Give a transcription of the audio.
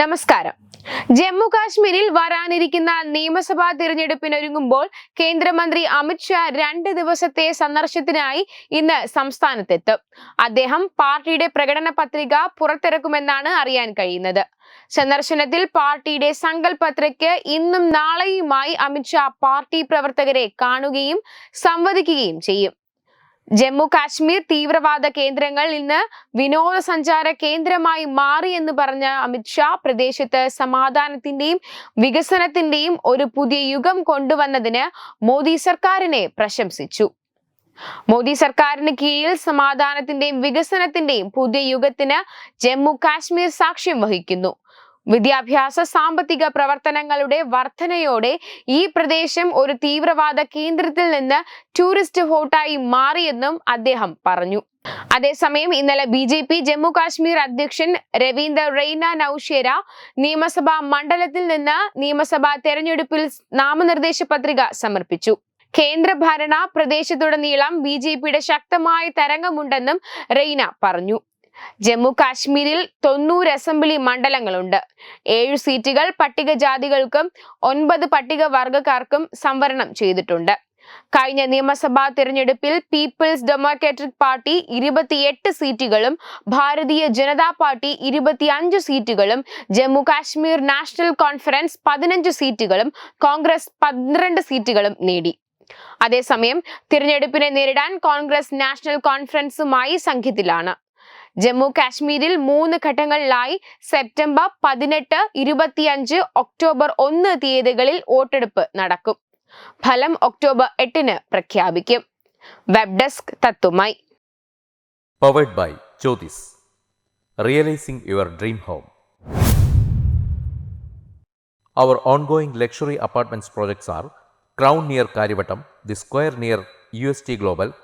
നമസ്കാരം. ജമ്മു കാശ്മീരിൽ വരാനിരിക്കുന്ന നിയമസഭാ തിരഞ്ഞെടുപ്പിനൊരുങ്ങുമ്പോൾ കേന്ദ്രമന്ത്രി അമിത്ഷാ രണ്ട് ദിവസത്തെ സന്ദർശനത്തിനായി ഇന്ന് സംസ്ഥാനത്തെത്തും. അദ്ദേഹം പാർട്ടിയുടെ പ്രകടന പത്രിക പുറത്തിറക്കുമെന്നാണ് അറിയാൻ കഴിയുന്നത്. സന്ദർശനത്തിൽ പാർട്ടിയുടെ സങ്കല്പത്രയ്ക്ക് ഇന്നും നാളെയുമായി അമിത്ഷാ പാർട്ടി പ്രവർത്തകരെ കാണുകയും സംവദിക്കുകയും ചെയ്യും. ജമ്മു കാശ്മീർ തീവ്രവാദ കേന്ദ്രങ്ങൾ ഇന്ന് വിനോദസഞ്ചാര കേന്ദ്രമായി മാറി എന്ന് പറഞ്ഞ അമിത്ഷാ പ്രദേശത്ത് സമാധാനത്തിന്റെയും വികസനത്തിന്റെയും ഒരു പുതിയ യുഗം കൊണ്ടുവന്നതിന് മോദി സർക്കാരിനെ പ്രശംസിച്ചു. മോദി സർക്കാരിന് കീഴിൽ സമാധാനത്തിന്റെയും വികസനത്തിന്റെയും പുതിയ യുഗത്തിന് ജമ്മു കാശ്മീർ സാക്ഷ്യം വഹിക്കുന്നു. വിദ്യാഭ്യാസ സാമ്പത്തിക പ്രവർത്തനങ്ങളുടെ വർധനയോടെ ഈ പ്രദേശം ഒരു തീവ്രവാദ കേന്ദ്രത്തിൽ നിന്ന് ടൂറിസ്റ്റ് ഹോട്ടായി മാറിയെന്നും അദ്ദേഹം പറഞ്ഞു. അതേസമയം ഇന്നലെ B J P Jammu Kashmir അധ്യക്ഷൻ രവീന്ദർ റെയ്ന നൌഷേര നിയമസഭാ മണ്ഡലത്തിൽ നിന്ന് നിയമസഭാ തെരഞ്ഞെടുപ്പിൽ നാമനിർദ്ദേശ പത്രിക സമർപ്പിച്ചു. കേന്ദ്രഭരണ പ്രദേശത്തുടനീളം ബി ജെ പിയുടെ ശക്തമായ തരംഗമുണ്ടെന്നും റെയ്ന പറഞ്ഞു. ജമ്മു കാശ്മീരിൽ തൊണ്ണൂറ് അസംബ്ലി മണ്ഡലങ്ങളുണ്ട്. ഏഴ് സീറ്റുകൾ പട്ടികജാതികൾക്കും ഒൻപത് പട്ടികവർഗക്കാർക്കും സംവരണം ചെയ്തിട്ടുണ്ട്. കഴിഞ്ഞ നിയമസഭാ തിരഞ്ഞെടുപ്പിൽ പീപ്പിൾസ് ഡെമോക്രാറ്റിക് പാർട്ടി ഇരുപത്തിയെട്ട് സീറ്റുകളും ഭാരതീയ ജനതാ പാർട്ടി ഇരുപത്തിയഞ്ച് സീറ്റുകളും ജമ്മു കാശ്മീർ നാഷണൽ കോൺഫറൻസ് പതിനഞ്ച് സീറ്റുകളും കോൺഗ്രസ് പന്ത്രണ്ട് സീറ്റുകളും നേടി. അതേസമയം തിരഞ്ഞെടുപ്പിനെ നേരിടാൻ കോൺഗ്രസ് നാഷണൽ കോൺഫറൻസുമായി സംഘത്തിലാണ്. ജമ്മു കാശ്മീരിൽ മൂന്ന് ഘട്ടങ്ങളിലായി സെപ്റ്റംബർ പതിനെട്ട് ഇരുപത്തിയഞ്ച് ഒക്ടോബർ ഒന്ന് തീയതികളിൽ വോട്ടെടുപ്പ് നടക്കും. ഫലം ഒക്ടോബർ എട്ടിന് പ്രഖ്യാപിക്കും. Web desk തത്തുമായി. Powered by Jyothis realising your dream home the square near U S T Crown